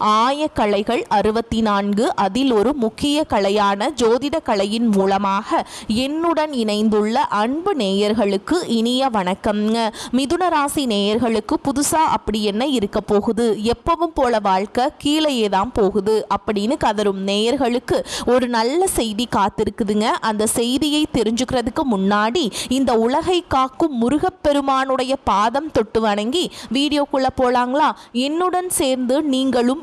ஆயக்கலைகள் அறுபத்தி நான்கு அதில் ஒரு முக்கிய கலையான ஜோதிட கலையின் மூலமாக என்னுடன் இணைந்துள்ள அன்பு நேயர்களுக்கு இனிய வணக்கம்ங்க மிதுன ராசி நேயர்களுக்கு புதுசாக அப்படி என்ன இருக்க போகுது? எப்பவும் போல வாழ்க்கை கீழேயே தான் போகுது அப்படின்னு கதரும் நேயர்களுக்கு ஒரு நல்ல செய்தி காத்திருக்குதுங்க. அந்த செய்தியை தெரிஞ்சுக்கிறதுக்கு முன்னாடி இந்த உலகை காக்கும் முருகப்பெருமானுடைய பாதம் தொட்டு வணங்கி வீடியோக்குள்ளே போலாங்களா? என்னுடன் சேர்ந்து நீங்களும்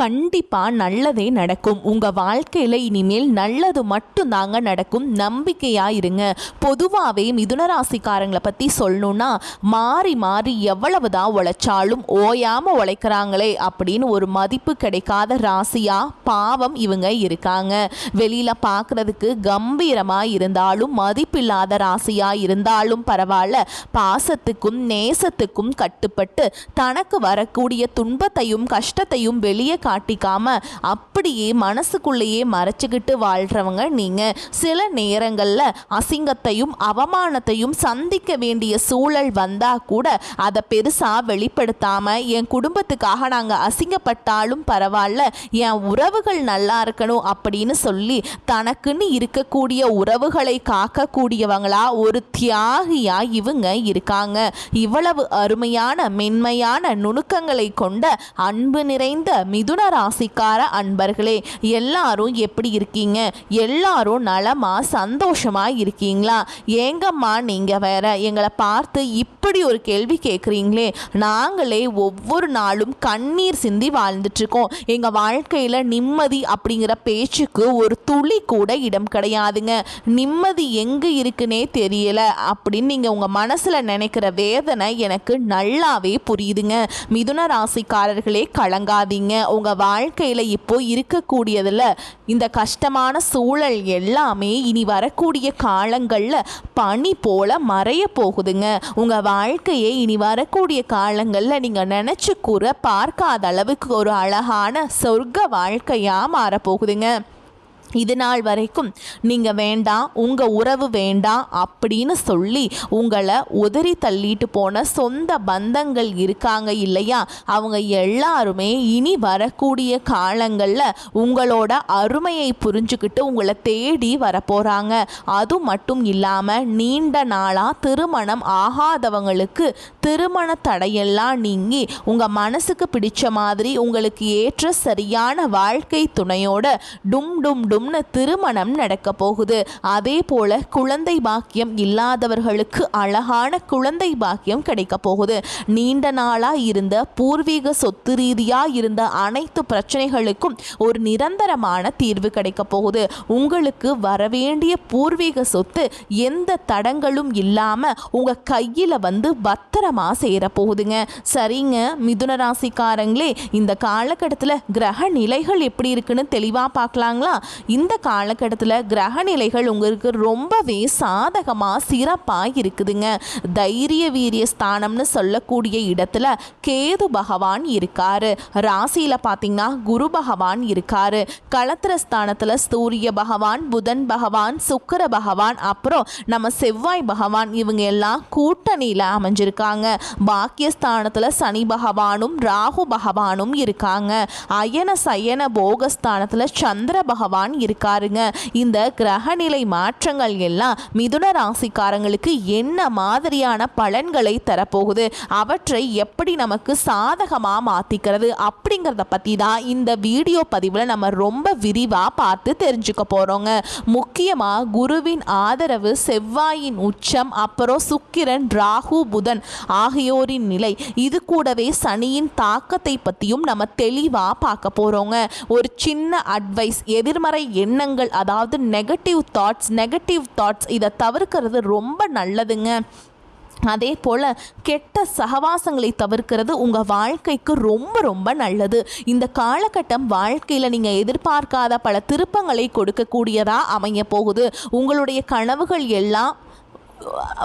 கண்டிப்பாக நல்லதே நடக்கும். உங்கள் வாழ்க்கையில் இனிமேல் நல்லது மட்டும்தாங்க நடக்கும். நம்பிக்கையாக இருங்க. பொதுவாகவே மிதுனராசிக்காரங்களை பற்றி சொல்லணும்னா மாறி மாறி எவ்வளவு தான் உழைச்சாலும் ஓயாமல் உழைக்கிறாங்களே அப்படின்னு ஒரு மதிப்பு கிடைக்காத ராசியாக பாவம் இவங்க இருக்காங்க. வெளியில் பார்க்குறதுக்கு கம்பீரமாக இருந்தாலும் மதிப்பில்லாத ராசியாக இருந்தாலும் பரவாயில்ல. பாசத்துக்கும் நேசத்துக்கும் கட்டுப்பட்டு தனக்கு வரக்கூடிய துன்பத்தையும் கஷ்டத்தையும் வெளியே காட்டிக்காம அப்படியே மனசுக்குள்ளேயே மறைச்சிக்கிட்டு வாழ்கிறவங்க நீங்கள் சில நேரங்களில் அசிங்கத்தையும் அவமானத்தையும் சந்திக்க வேண்டிய சூழல் வந்தால் கூட அதை பெருசாக வெளிப்படுத்தாமல் என் குடும்பத்துக்காக நாங்கள் அசிங்கப்பட்டாலும் பரவாயில்ல என் உறவுகள் நல்லா இருக்கணும் அப்படின்னு சொல்லி தனக்குன்னு இருக்கக்கூடிய உறவுகளை காக்கக்கூடியவங்களா ஒரு தியாகியா இவங்க இருக்காங்க. இவ்வளவு அருமையான மென்மையான நுணுக்கங்களை கொண்ட அன்பு நிறைந்த மிது மிதுன ராசிக்கார அன்பர்களே எல்லாரும் எப்படி இருக்கீங்க? எல்லாரும் நலமா சந்தோஷமா இருக்கீங்களா? ஏங்கம்மா நீங்க வேற எங்களை பார்த்து இப்படி ஒரு கேள்வி கேட்குறீங்களே நாங்களே ஒவ்வொரு நாளும் கண்ணீர் சிந்தி வாழ்ந்துட்டுருக்கோம். எங்கள் வாழ்க்கையில் நிம்மதி அப்படிங்கிற பேச்சுக்கு ஒரு துளி கூட இடம் கிடையாதுங்க. நிம்மதி எங்கே இருக்குன்னே தெரியல அப்படின்னு நீங்கள் உங்கள் மனசில் நினைக்கிற வேதனை எனக்கு நல்லாவே புரியுதுங்க. மிதுன ராசிக்காரர்களே கலங்காதீங்க. உங்கள் வாழ்க்கையில் இப்போ இருக்கக்கூடியதில் இந்த கஷ்டமான சூழல் எல்லாமே இனி வரக்கூடிய காலங்களில் பனி போல மறைய போகுதுங்க. உங்கள் வாழ்க்கையை இனி வரக்கூடிய காலங்களில் நீங்கள் நினச்சி கூற பார்க்காத அளவுக்கு ஒரு அழகான சொர்க்க வாழ்க்கையாக மாறப்போகுதுங்க. இது நாள் வரைக்கும் நீங்கள் வேண்டாம் உங்கள் உறவு வேண்டாம் அப்படின்னு சொல்லி உங்களை உதறி தள்ளிட்டு போன சொந்த பந்தங்கள் இருக்காங்க இல்லையா? அவங்க எல்லாருமே இனி வரக்கூடிய காலங்களில் உங்களோட அருமையை புரிஞ்சுக்கிட்டு உங்களை தேடி வரப்போகிறாங்க அது மட்டும் இல்லாமல் நீண்ட நாளாக திருமணம் ஆகாதவங்களுக்கு திருமண தடையெல்லாம் நீங்கி உங்கள் மனசுக்கு பிடிச்ச மாதிரி உங்களுக்கு ஏற்ற சரியான வாழ்க்கை துணையோட டும் டும் டும் வரும்னு திருமணம் நடக்க போகுது. அதே போல குழந்தை பாக்கியம் இல்லாதவர்களுக்கு அழகான குழந்தை பாக்கியம் கிடைக்க போகுது. நீண்ட நாளா இருந்த பூர்வீக சொத்து ரீதியா இருந்த அனைத்து பிரச்சனைகளுக்கும் ஒரு நிரந்தரமான தீர்வு கிடைக்க போகுது. உங்களுக்கு வரவேண்டிய பூர்வீக சொத்து எந்த தடங்களும் இல்லாம உங்க கையில வந்து பத்திரமா சேரப்போகுதுங்க சரிங்க மிதுன ராசிக்காரங்களே இந்த காலகட்டத்தில் கிரக நிலைகள் எப்படி இருக்குன்னு தெளிவாக பார்க்கலாங்களா? இந்த காலகட்டத்தில் கிரக நிலைகள் உங்களுக்கு ரொம்பவே சாதகமாக சிறப்பாக இருக்குதுங்க. தைரிய வீரிய ஸ்தானம்னு சொல்லக்கூடிய இடத்துல கேது பகவான் இருக்காரு. ராசியில் பார்த்தீங்கன்னா குரு பகவான் இருக்காரு. களத்திர ஸ்தானத்தில் சூரிய பகவான் புதன் பகவான் சுக்கர பகவான் அப்புறம் நம்ம செவ்வாய் பகவான் இவங்க எல்லாம் கூட்டணியில் அமைஞ்சிருக்காங்க. பாக்கியஸ்தானத்தில் சனி பகவானும் ராகு பகவானும் இருக்காங்க. அயன சயன போகஸ்தானத்தில் சந்திர பகவான் இருக்காருங்க. இந்த கிரகநிலை மாற்றங்கள் எல்லாம் மிதுன ராசிக்காரங்களுக்கு என்ன மாதிரியான பலன்களை தரப்போகுது? அவற்றை எப்படி நமக்கு சாதகமாக மாற்றிக்கிறது அப்படிங்கிறத பற்றி தான் இந்த வீடியோ பதிவில் நம்ம ரொம்ப விரிவாக பார்த்து தெரிஞ்சுக்க போகிறோங்க முக்கியமாக குருவின் ஆதரவு செவ்வாயின் உச்சம் அப்புறம் சுக்கிரன் ராகு புதன் ஆகியோரின் நிலை. இது கூடவே சனியின் தாக்கத்தை பற்றியும் நம்ம தெளிவாக பார்க்க போகிறோங்க ஒரு சின்ன அட்வைஸ் எதிர்மறை எண்ணங்கள் அதாவது நெகட்டிவ் தாட்ஸ் நெகட்டிவ் தாட்ஸ் இதை தவிர்க்கிறது ரொம்ப நல்லதுங்க. அதே போல் கெட்ட சகவாசங்களை தவிர்க்கிறது உங்கள் வாழ்க்கைக்கு ரொம்ப ரொம்ப நல்லது. இந்த காலகட்டம் வாழ்க்கையில் நீங்கள் எதிர்பார்க்காத பல திருப்பங்களை கொடுக்கக்கூடியதாக அமைய போகுது. உங்களுடைய கனவுகள் எல்லாம்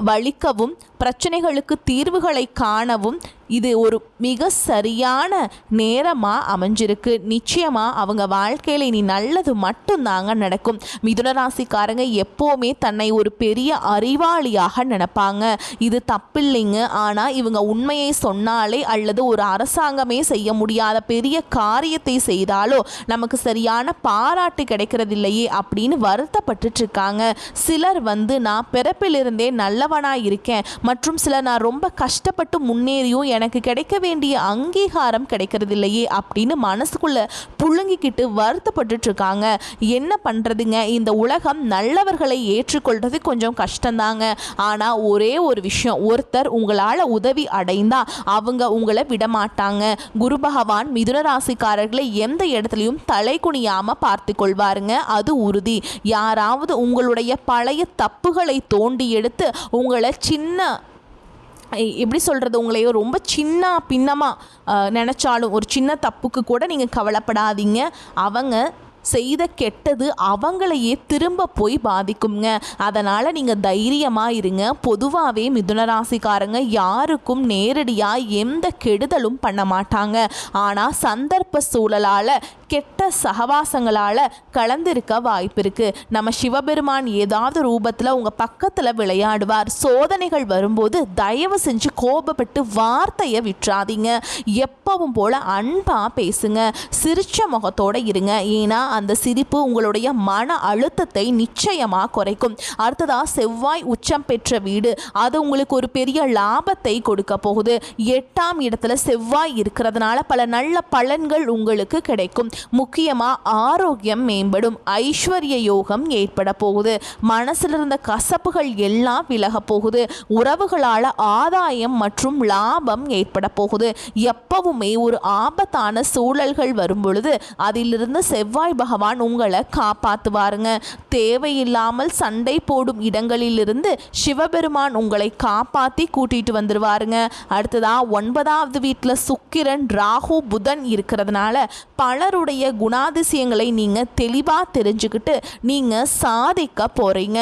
வலிக்கவும் பிரச்சனைகளுக்கு தீர்வுகளை காணவும் இது ஒரு மிக சரியான நேரமாக அமைஞ்சிருக்கு. நிச்சயமாக அவங்க வாழ்க்கையில் இனி நல்லது மட்டும்தாங்க நடக்கும். மிதுன ராசிக்காரங்க எப்போவுமே தன்னை ஒரு பெரிய அறிவாளியாக நினைப்பாங்க. இது தப்பில்லைங்க. ஆனால் இவங்க உண்மையை சொன்னாலே அல்லது ஒரு அரசாங்கமே செய்ய முடியாத பெரிய காரியத்தை செய்தாலோ நமக்கு சரியான பாராட்டு கிடைக்கிறதில்லையே அப்படின்னு வருத்தப்பட்டுட்டு இருக்காங்க சிலர் வந்து நான் பிறப்பிலிருந்தே நல்லவனாக இருக்கேன் மற்றும் சிலர் நான் ரொம்ப கஷ்டப்பட்டு முன்னேறியும் எனக்கு கிடைக்க வேண்டிய அங்கீகாரம் கிடைக்கிறதில்லையே அப்படின்னு மனசுக்குள்ள புழுங்கிக்கிட்டு வருத்தப்பட்டுட்டு இருக்காங்க என்ன பண்ணுறதுங்க இந்த உலகம் நல்லவர்களை ஏற்றுக்கொள்றது கொஞ்சம் கஷ்டந்தாங்க. ஆனால் ஒரே ஒரு விஷயம் ஒருத்தர் உங்களால் உதவி அடைந்தா அவங்க உங்களை விடமாட்டாங்க. குரு பகவான் மிதுன ராசிக்காரர்களை எந்த இடத்துலையும் தலை குனியாமல் பார்த்து கொள்வாருங்க அது உறுதி. யாராவது உங்களுடைய பழைய தப்புகளை தோண்டி எடுத்து உங்களை சின்ன எப்படி சொல்கிறது உங்களையோ ரொம்ப சின்ன பின்னமாக நினச்சாலும் ஒரு சின்ன தப்புக்கு கூட நீங்கள் கவலைப்படாதீங்க. அவங்க செய்த கெட்டது அவங்களையே திரும்ப போய் பாதிக்குங்க அதனால் நீங்கள் தைரியமாக இருங்க. பொதுவாகவே மிதுனராசிக்காரங்க யாருக்கும் நேரடியாக எந்த கெடுதலும் பண்ண மாட்டாங்க. ஆனால் சந்தர்ப்ப சூழலால் கெட்ட சகவாசங்களால் கலந்திருக்க வாய்ப்பு இருக்குது நம்ம சிவபெருமான் ஏதாவது ரூபத்தில் உங்கள் பக்கத்தில் விளையாடுவார் சோதனைகள் வரும்போது தயவு செஞ்சு கோபப்பட்டு வார்த்தையை விட்டுறாதீங்க. எப்பவும் போல் அன்பாக பேசுங்க சிரிச்ச முகத்தோடு இருங்க. ஏன்னா அந்த சிரிப்பு உங்களுடைய மன அழுத்தத்தை நிச்சயமாக குறைக்கும். அடுத்ததாக செவ்வாய் உச்சம் பெற்ற வீடு. அது உங்களுக்கு ஒரு பெரிய லாபத்தை கொடுக்க போகுது. எட்டாம் இடத்துல செவ்வாய் இருக்கிறதுனால பல நல்ல பலன்கள் உங்களுக்கு கிடைக்கும். முக்கியமாக ஆரோக்கியம் மேம்படும் ஐஸ்வர்ய யோகம் ஏற்பட போகுது. மனசில் இருந்த கசப்புகள் எல்லாம் விலக போகுது. உறவுகளால் ஆதாயம் மற்றும் லாபம் ஏற்பட போகுது. எப்பவுமே ஒரு ஆபத்தான சூழல்கள் வரும் பொழுது அதிலிருந்து செவ்வாய் பகவான் உங்களை காப்பாற்றுவாருங்க தேவையில்லாமல் சண்டை போடும் இடங்களிலிருந்து சிவபெருமான் உங்களை காப்பாற்றி கூட்டிகிட்டு வந்துடுவாருங்க அடுத்ததாக ஒன்பதாவது வீட்டில் சுக்கிரன் ராகு புதன் இருக்கிறதுனால பலருடைய குணாதிசயங்களை நீங்கள் தெளிவாக தெரிஞ்சுக்கிட்டு நீங்கள் சாதிக்க போகிறீங்க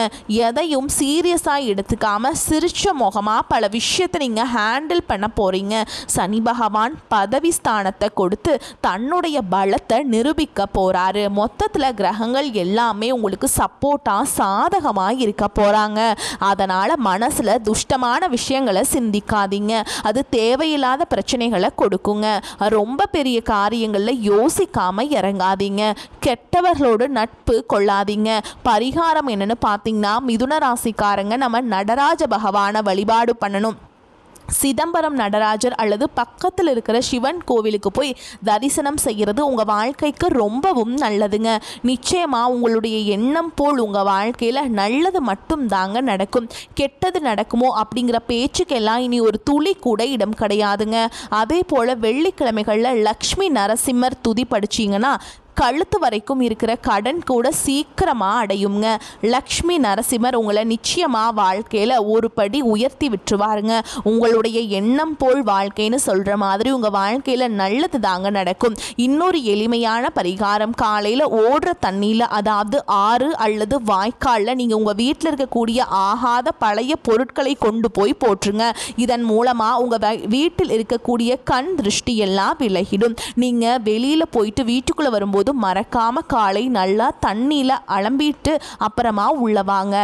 எதையும் சீரியஸாக எடுத்துக்காம சிரிச்ச முகமாக பல விஷயத்தை நீங்கள் ஹேண்டில் பண்ண போகிறீங்க சனி பகவான் பதவி ஸ்தானத்தை கொடுத்து தன்னுடைய பலத்தை நிரூபிக்க போகிறாரு மொத்தத்தில் கிரகங்கள் எல்லாமே உங்களுக்கு சப்போர்ட்டாக சாதகமாக இருக்க போகிறாங்க அதனால் மனசில் துஷ்டமான விஷயங்களை சிந்திக்காதீங்க. அது தேவையில்லாத பிரச்சனைகளை கொடுக்குங்க. ரொம்ப பெரிய காரியங்களில் யோசிக்காம இற இறங்காதீங்க. கெட்டவர்களோடு நட்பு கொள்ளாதீங்க. பரிகாரம் என்னன்னு பார்த்தீங்கன்னா மிதுன ராசிக்காரங்க நம்ம நடராஜ பகவானை வழிபாடு பண்ணணும். சிதம்பரம் நடராஜர் அல்லது பக்கத்தில் இருக்கிற சிவன் கோவிலுக்கு போய் தரிசனம் செய்கிறது உங்கள் வாழ்க்கைக்கு ரொம்பவும் நல்லதுங்க. நிச்சயமாக உங்களுடைய எண்ணம் போல் உங்கள் வாழ்க்கையில் நல்லது மட்டும் தாங்க நடக்கும். கெட்டது நடக்குமோ அப்படிங்கிற பேச்சுக்கெல்லாம் இனி ஒரு துளி கூட இடம் கிடையாதுங்க. அதே போல் வெள்ளிக்கிழமைகளில் லக்ஷ்மி நரசிம்மர் துதி படிச்சிங்கன்னா கழுத்து வரைக்கும் இருக்கிற கடன் கூட சீக்கிரமாக அடையுங்க. லக்ஷ்மி நரசிம்மர் உங்களை நிச்சயமாக வாழ்க்கையில் ஒரு படி உயர்த்தி விட்டுருவாருங்க. உங்களுடைய எண்ணம் போல் வாழ்க்கைன்னு சொல்கிற மாதிரி உங்கள் வாழ்க்கையில் நல்லது தாங்க நடக்கும். இன்னொரு எளிமையான பரிகாரம் காலையில் ஓடுற தண்ணியில் அதாவது ஆறு அல்லது வாய்க்காலில் நீங்கள் உங்கள் வீட்டில் இருக்கக்கூடிய ஆகாத பழைய பொருட்களை கொண்டு போய் போட்டுருங்க இதன் மூலமாக உங்கள் வீட்டில் இருக்கக்கூடிய கண் திருஷ்டி எல்லாம் விலகிடும். நீங்கள் வெளியில் போயிட்டு வீட்டுக்குள்ளே வரும்போது போது மறக்காம காலை நல்லா தண்ணியில் அலம்பிட்டு அப்புறமா உள்ள வாங்க.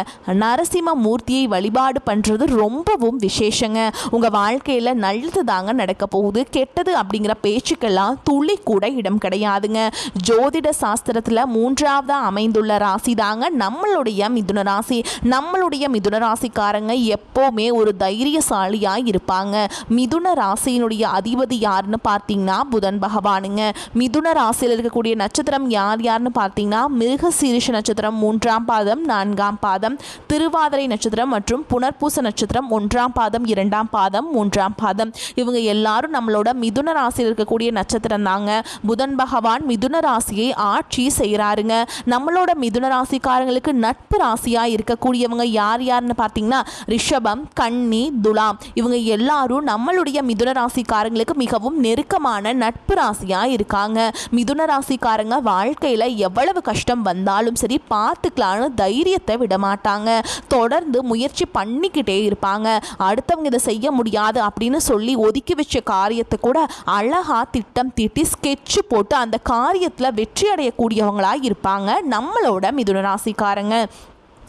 நரசிம்ம மூர்த்தியை வழிபாடு பண்ணுறது ரொம்பவும் விசேஷங்க. உங்கள் வாழ்க்கையில் நல்லது தாங்க நடக்க போகுது. கெட்டது அப்படிங்கிற பேச்சுக்கெல்லாம் துளி கூட இடம் கிடையாதுங்க. ஜோதிட சாஸ்திரத்தில் மூன்றாவதாக அமைந்துள்ள ராசி தாங்க நம்மளுடைய மிதுன ராசி. நம்மளுடைய மிதுன ராசிக்காரங்க எப்போவுமே ஒரு தைரியசாலியாக இருப்பாங்க. மிதுன ராசியினுடைய அதிபதி யாருன்னு பார்த்தீங்கன்னா புதன் பகவானுங்க. மிதுன ராசியில் இருக்கக்கூடிய நட்சத்திரம் யார் யாருன்னு பார்த்தீங்கன்னா மிருகசீரிஷ நட்சத்திரம் மூன்றாம் பாதம் நான்காம் பாதம் திருவாதிரை நட்சத்திரம் மற்றும் புனர்பூச நட்சத்திரம் ஒன்றாம் பாதம் இரண்டாம் பாதம் மூன்றாம் பாதம். இவங்க எல்லாரும் நம்மளோட மிதுன ராசியில் இருக்கக்கூடிய நட்சத்திரம் தாங்க. புதன் பகவான் மிதுன ராசியை ஆட்சி செய்கிறாருங்க நம்மளோட மிதுன ராசிக்காரங்களுக்கு நட்பு ராசியாக இருக்கக்கூடியவங்க யார் யாருன்னு பார்த்தீங்கன்னா ரிஷபம் கன்னி துலாம். இவங்க எல்லாரும் நம்மளுடைய மிதுன ராசிக்காரங்களுக்கு மிகவும் நெருக்கமான நட்பு ராசியாக இருக்காங்க. மிதுன பாருங்க வாழ்க்கையில் எவ்வளவு கஷ்டம் வந்தாலும் சரி பார்த்துக்கலான்னு தைரியத்தை விடமாட்டாங்க. தொடர்ந்து முயற்சி பண்ணிக்கிட்டே இருப்பாங்க. அடுத்தவங்க இதை செய்ய முடியாது அப்படின்னு சொல்லி ஒதுக்கி வச்ச காரியத்தை கூட அழகா திட்டம் தீட்டி ஸ்கெட்ச் போட்டு அந்த காரியத்தில் வெற்றி அடையக்கூடியவங்களாக இருப்பாங்க நம்மளோட மிதுன ராசிக்காரங்க.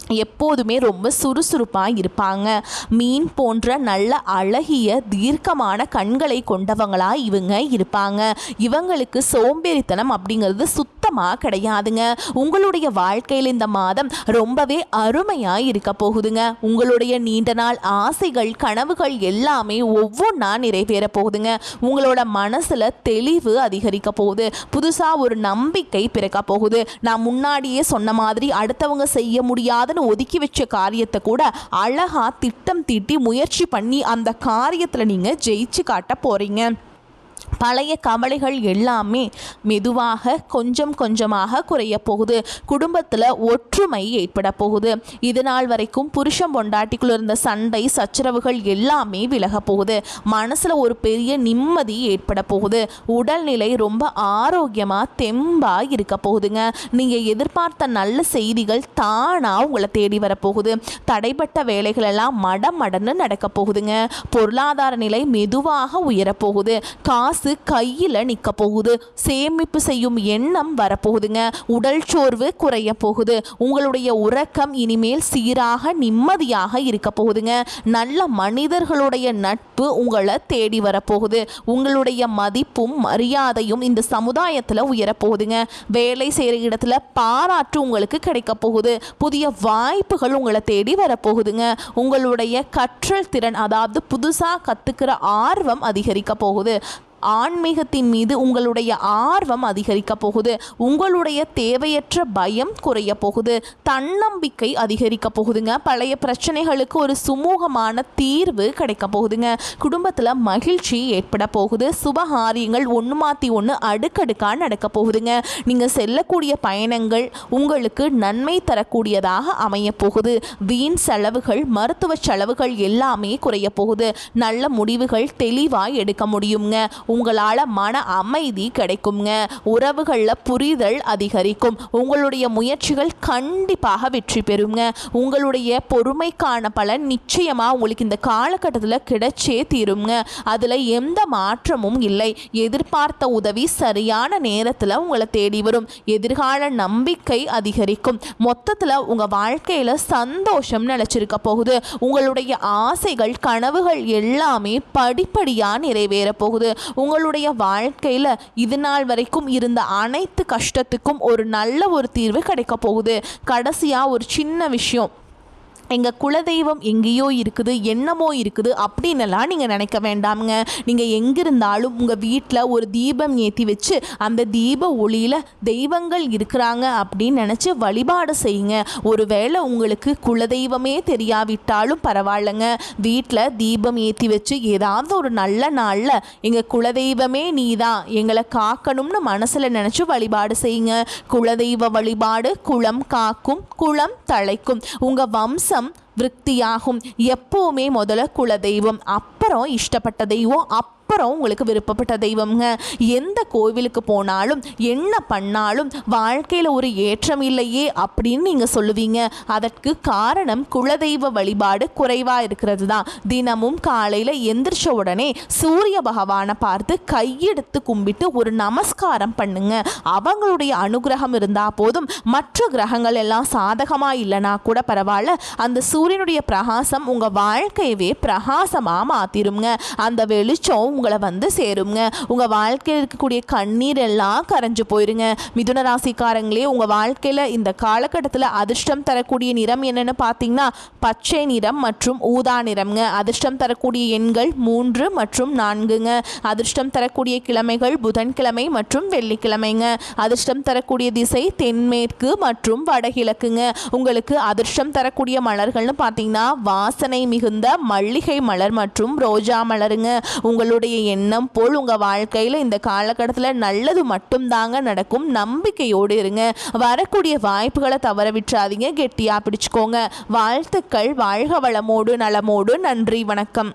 எப்போதுமே ரொம்ப சுறுசுறுப்பாக இருப்பாங்க. மீன் போன்ற நல்ல அழகிய தீர்க்கமான கண்களை கொண்டவங்களாக இவங்க இருப்பாங்க. இவங்களுக்கு சோம்பேறித்தனம் அப்படிங்கிறது சுத்தமாக கிடையாதுங்க. உங்களுடைய வாழ்க்கையில் இந்த மாதம் ரொம்பவே அருமையாக இருக்க போகுதுங்க. உங்களுடைய நீண்ட நாள் ஆசைகள் கனவுகள் எல்லாமே ஒவ்வொன்றா நிறைவேற போகுதுங்க. உங்களோட மனசில் தெளிவு அதிகரிக்க போகுது. புதுசாக ஒரு நம்பிக்கை பிறக்க போகுது. நான் முன்னாடியே சொன்ன மாதிரி அடுத்தவங்க செய்ய முடியாத முடியாதுன்னு ஒதுக்கி வச்ச காரியத்தை கூட அழகா திட்டம் தீட்டி முயற்சி பண்ணி அந்த காரியத்தில் நீங்கள் ஜெயிச்சு காட்ட போகிறீங்க பழைய கவலைகள் எல்லாமே மெதுவாக கொஞ்சம் கொஞ்சமாக குறைய போகுது. குடும்பத்தில் ஒற்றுமை ஏற்பட போகுது. இது நாள் வரைக்கும் புருஷன் பொண்டாட்டிக்குள்ள இருந்த சண்டை சச்சரவுகள் எல்லாமே விலக போகுது. மனசில் ஒரு பெரிய நிம்மதி ஏற்பட போகுது. உடல்நிலை ரொம்ப ஆரோக்கியமாக தெம்பாக இருக்க போகுதுங்க. நீங்கள் எதிர்பார்த்த நல்ல செய்திகள் தானாக உங்களை தேடி வரப்போகுது தடைப்பட்ட வேலைகள் எல்லாம் மடமடன்னு நடக்க போகுதுங்க. பொருளாதார நிலை மெதுவாக உயரப்போகுது காசு கையில் நிற்க போகுது. சேமிப்பு செய்யும் எண்ணம் வரப்போகுதுங்க. உடல் சோர்வு குறைய போகுது. உங்களுடைய உறக்கம் இனிமேல் சீராக நிம்மதியாக இருக்க போகுதுங்க. நல்ல மனிதர்களுடைய நட்பு உங்களை தேடி வரப்போகுது. உங்களுடைய மதிப்பும் மரியாதையும் இந்த சமுதாயத்தில் உயரப்போகுதுங்க வேலை செய்கிற இடத்துல பாராட்டு உங்களுக்கு கிடைக்க போகுது. புதிய வாய்ப்புகள் உங்களை தேடி வரப்போகுதுங்க உங்களுடைய கற்றல் திறன் அதாவது புதுசாக கற்றுக்கிற ஆர்வம் அதிகரிக்க போகுது. ஆன்மீகத்தின் மீது உங்களுடைய ஆர்வம் அதிகரிக்க போகுது. உங்களுடைய தேவையற்ற பயம் குறைய போகுது. தன்னம்பிக்கை அதிகரிக்க போகுதுங்க. பழைய பிரச்சனைகளுக்கு ஒரு சுமூகமான தீர்வு கிடைக்க போகுதுங்க. குடும்பத்தில் மகிழ்ச்சி ஏற்பட போகுது. சுபகாரியங்கள் ஒன்று மாற்றி ஒன்று அடுக்கடுக்காக நடக்க போகுதுங்க. நீங்கள் செல்லக்கூடிய பயணங்கள் உங்களுக்கு நன்மை தரக்கூடியதாக அமைய போகுது. வீண் செலவுகள் மருத்துவ செலவுகள் எல்லாமே குறைய போகுது. நல்ல முடிவுகள் தெளிவாக எடுக்க முடியுங்க. உங்களால் மன அமைதி கிடைக்குங்க உறவுகளில் புரிதல் அதிகரிக்கும். உங்களுடைய முயற்சிகள் கண்டிப்பாக வெற்றி பெறுங்க. உங்களுடைய பொறுமைக்கான பலன் நிச்சயமாக உங்களுக்கு இந்த காலகட்டத்தில் கிடைச்சே தீருங்க. அதில் எந்த மாற்றமும் இல்லை. எதிர்பார்த்த உதவி சரியான நேரத்தில் உங்களை தேடி வரும். எதிர்கால நம்பிக்கை அதிகரிக்கும். மொத்தத்தில் உங்கள் வாழ்க்கையில் சந்தோஷம் நிலச்சிருக்க போகுது. உங்களுடைய ஆசைகள் கனவுகள் எல்லாமே படிப்படியாக நிறைவேற போகுது. உங்களுடைய வாழ்க்கையில் இது நாள் வரைக்கும் இருந்த அனைத்து கஷ்டத்துக்கும் ஒரு நல்ல ஒரு தீர்வு கிடைக்க போகுது. கடைசியாக ஒரு சின்ன விஷயம். எங்கள் குலதெய்வம் எங்கேயோ இருக்குது என்னமோ இருக்குது அப்படின்னுலாம் நீங்கள் நினைக்க வேண்டாமுங்க. நீங்கள் எங்கிருந்தாலும் உங்கள் வீட்டில் ஒரு தீபம் ஏற்றி வச்சு அந்த தீப ஒளியில் தெய்வங்கள் இருக்கிறாங்க அப்படின்னு நினச்சி வழிபாடு செய்யுங்க. ஒருவேளை உங்களுக்கு குலதெய்வமே தெரியாவிட்டாலும் பரவாயில்லைங்க. வீட்டில் தீபம் ஏற்றி வச்சு ஏதாவது ஒரு நல்ல நாளில் எங்கள் குலதெய்வமே நீ தான் எங்களை காக்கணும்னு மனசில் நினச்சி வழிபாடு செய்யுங்க. குலதெய்வ வழிபாடு குளம் காக்கும் குளம் தழைக்கும். உங்கள் வம்சம் விருத்தியாகும். எப்போவுமே முதல்ல குலதெய்வம் அப்புறம் இஷ்டப்பட்ட தெய்வம் அப் அப்புறம் உங்களுக்கு விருப்பப்பட்ட தெய்வம்ங்க. எந்த கோவிலுக்கு போனாலும் என்ன பண்ணாலும் வாழ்க்கையில் ஒரு ஏற்றம் இல்லையே அப்படின்னு நீங்கள் சொல்லுவீங்க. அதற்கு காரணம் குலதெய்வ வழிபாடு குறைவாக இருக்கிறது தான் தினமும் காலையில் எந்திரிச்ச உடனே சூரிய பகவானை பார்த்து கையெடுத்து கும்பிட்டு ஒரு நமஸ்காரம் பண்ணுங்க. அவங்களுடைய அனுகிரகம் இருந்தால் போதும். மற்ற கிரகங்கள் எல்லாம் சாதகமாக இல்லைனா கூட பரவாயில்ல. அந்த சூரியனுடைய பிரகாசம் உங்கள் வாழ்க்கையவே பிரகாசமாக மாற்றிடுங்க அந்த வெளிச்சம் உங்களை வந்து சேருங்க. உங்கள் வாழ்க்கையில் இருக்கக்கூடிய கண்ணீர் எல்லாம் கரைஞ்சு போயிருங்க. மிதுன ராசிக்காரங்களே உங்கள் வாழ்க்கையில் இந்த காலகட்டத்தில் அதிர்ஷ்டம் தரக்கூடிய நிறம் என்னென்னு பார்த்தீங்கன்னா பச்சை நிறம் மற்றும் ஊதா நிறம்ங்க. அதிர்ஷ்டம் தரக்கூடிய எண்கள் மூன்று மற்றும் நான்குங்க. அதிர்ஷ்டம் தரக்கூடிய கிழமைகள் புதன்கிழமை மற்றும் வெள்ளிக்கிழமைங்க. அதிர்ஷ்டம் தரக்கூடிய திசை தென்மேற்கு மற்றும் வடகிழக்குங்க. உங்களுக்கு அதிர்ஷ்டம் தரக்கூடிய மலர்கள்னு பார்த்தீங்கன்னா வாசனை மிகுந்த மல்லிகை மலர் மற்றும் ரோஜா மலருங்க. உங்களுடைய உங்களுடைய எண்ணம் போல் உங்கள் வாழ்க்கையில் இந்த காலகட்டத்தில் நல்லது மட்டும்தாங்க நடக்கும். நம்பிக்கையோடு இருங்க. வரக்கூடிய வாய்ப்புகளை தவற விட்டுறாதீங்க. கெட்டியாக பிடிச்சுக்கோங்க. வாழ்த்துக்கள். வாழ்க வளமோடு நலமோடு. நன்றி. வணக்கம்.